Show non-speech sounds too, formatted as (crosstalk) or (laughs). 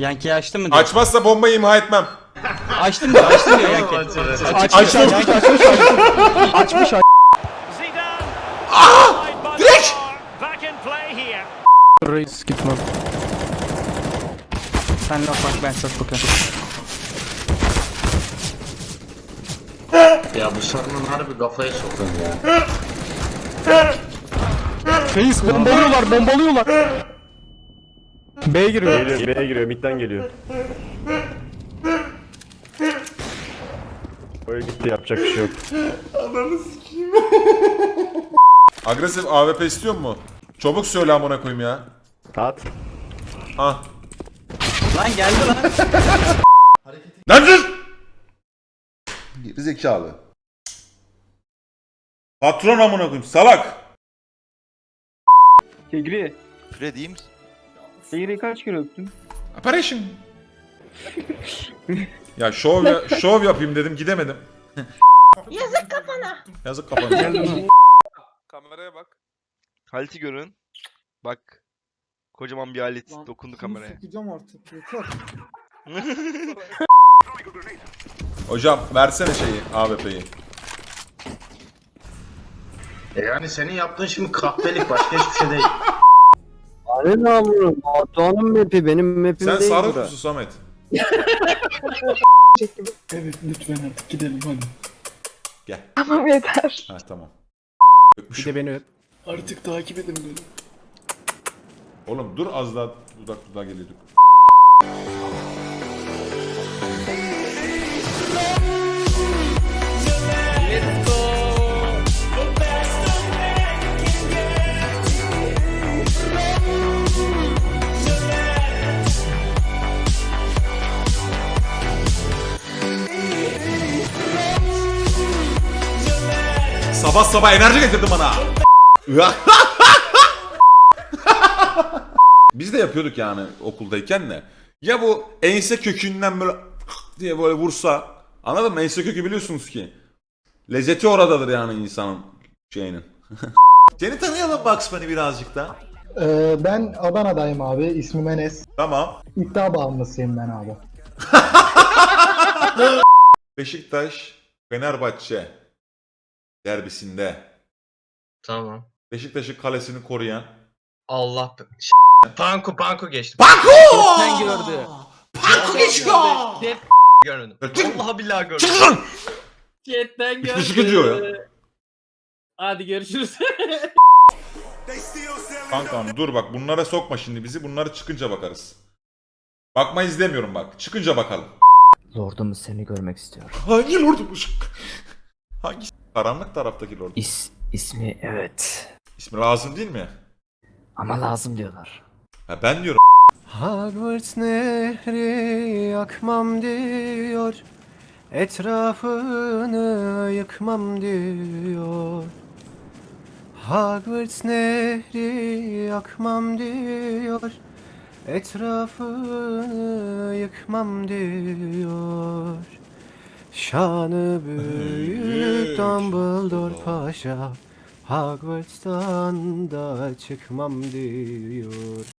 Yankee açtın mı? diyor. Açmazsa bombayı imha etmem. Açtım diyor, açtım diyor Yankee. Açmış, Açtım. açmış, açmış, açmış, açmış. Zidane. Ah! Direkt. Back in play here. Reis gitmem. Sen laf bak ben çok bakıyorum. Ya bu sorunun harbi kafaya sokun ya. Reis bombalıyorlar, bombalıyorlar. B giriyor. Geliyor, B'ye giriyor, midden geliyor. Böyle gitti yapacak bir şey yok. Agresif AWP istiyor mu? Çabuk söyle amına koyayım ya. At. Ha. Lan geldi lan. (laughs) Lan sus! Geri zekalı. Patron amına koyayım salak. Kegri, Fred Kegri kaç kere öptün? Operation. ya şov ya, şov yapayım dedim gidemedim. (laughs) Yazık kafana. Yazık kafana. Kameraya bak. Halti görün. Bak. Kocaman bir alet dokundu kameraya. (laughs) Hocam versene şeyi AWP'yi. E yani senin yaptığın şimdi kahpelik başka hiçbir şey değil. (laughs) Hani ne yapıyorum? Batuhan'ın map'i benim map'im Sen değil sarhoş bura. musun Samet? Evet lütfen artık gidelim hadi. Gel. Tamam yeter. Ha tamam. Bir Öpmüşüm. de beni öp. Artık takip edin beni. Oğlum dur az daha dudak dudağa geliyorduk. Sabah sabah enerji getirdin bana. (laughs) Biz de yapıyorduk yani okuldayken de. Ya bu ense kökünden böyle (laughs) diye böyle vursa anladın mı? Ense kökü biliyorsunuz ki. Lezzeti oradadır yani insanın şeyinin. (laughs) Seni tanıyalım Bugs Bunny birazcık da. Ee, ben Adana'dayım abi. İsmim Enes. Tamam. İddia bağımlısıyım ben abi. Beşiktaş Fenerbahçe derbisinde Tamam. Beşiktaş'ın kalesini koruyan Allah be- Panku panku geçti. Sen gördü. Panko geçiyor. (laughs) Görmedim. Çık- Vallahi billahi görmedim. Çık lan! Chatten Hiçbir sıkıntı diyor ya. Hadi görüşürüz. (laughs) Kankam dur bak bunlara sokma şimdi bizi. Bunları çıkınca bakarız. Bakma izlemiyorum bak. Çıkınca bakalım. Lordumuz seni görmek istiyor. Hangi lordumuş? Hangi karanlık taraftaki lord? İs, ismi evet. İsmi lazım değil mi? Ama lazım diyorlar. Ha ben diyorum. Hogwarts nehri yakmam diyor. Etrafını yıkmam diyor. Hogwarts nehri yakmam diyor. Etrafını yıkmam diyor. Şanı büyük. Dumbledore Paşa Hogwarts'tan da çıkmam diyor.